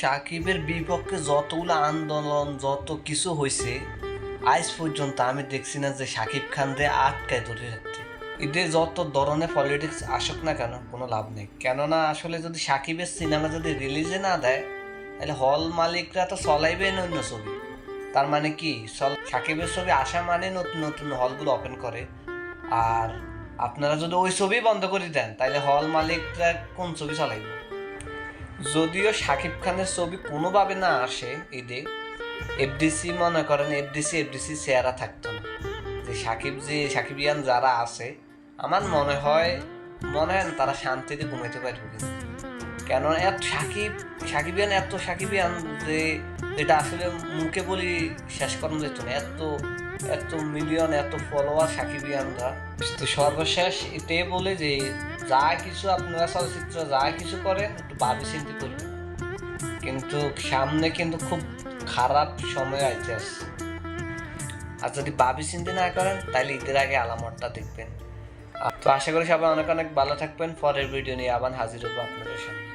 সাকিবের বিপক্ষে যতগুলো আন্দোলন, যত কিছু হয়েছে, আজ পর্যন্ত আমি দেখছি না যে সাকিব খান রে আটকায় ধরে রাখতে এদের যত ধরনের পলিটিক্স আসুক না কেন, কোনো লাভ নেই। কেননা আসলে যদি সাকিবের সিনেমা যদি রিলিজে না দেয়, তাহলে হল মালিকরা তো চলাইবে না অন্য ছবি। তার মানে কি? সাকিবের ছবি আসা মানে নতুন নতুন হলগুলো ওপেন করে। আর আপনারা যদি ওই ছবি বন্ধ করে দেন, তাহলে হল মালিকরা কোন ছবি চালাইবে? যদিও শাকিব খানের ছবি কোনোভাবে না আসে ঈদে এফডিসি মনে করেন এফডিসি এফডিসি চেহারা থাকতো না। যে সাকিব যে, সাকিবিয়ান যারা আছে, আমার মনে হয় মনে হয় তারা শান্তিতে ঘুমাইতে পারবে কেন। এত সাকিব, সাকিবিয়ান এত সাকিবিয়ান যে এটা আসলে মুখে বলি শেষ করানো যেত না। এত এত মিলিয়ন এত ফলোয়ার সাকিবিয়ানরা। তো সর্বশেষ এটাই বলে যে যা কিছু আপনারা চলচ্চিত্র যা কিছু করেন, একটু ভাবি চিন্তি করবেন কিন্তু সামনে কিন্তু খুব খারাপ সময় আইতে আসছে আর যদি ভাবি চিন্তি না করেন, তাহলে ঈদের আগে আলামতটা দেখবেন। তো আশা করি সবাই অনেক অনেক ভালো থাকবেন। পরের ভিডিও নিয়ে আবার হাজির হব আপনাদের সামনে।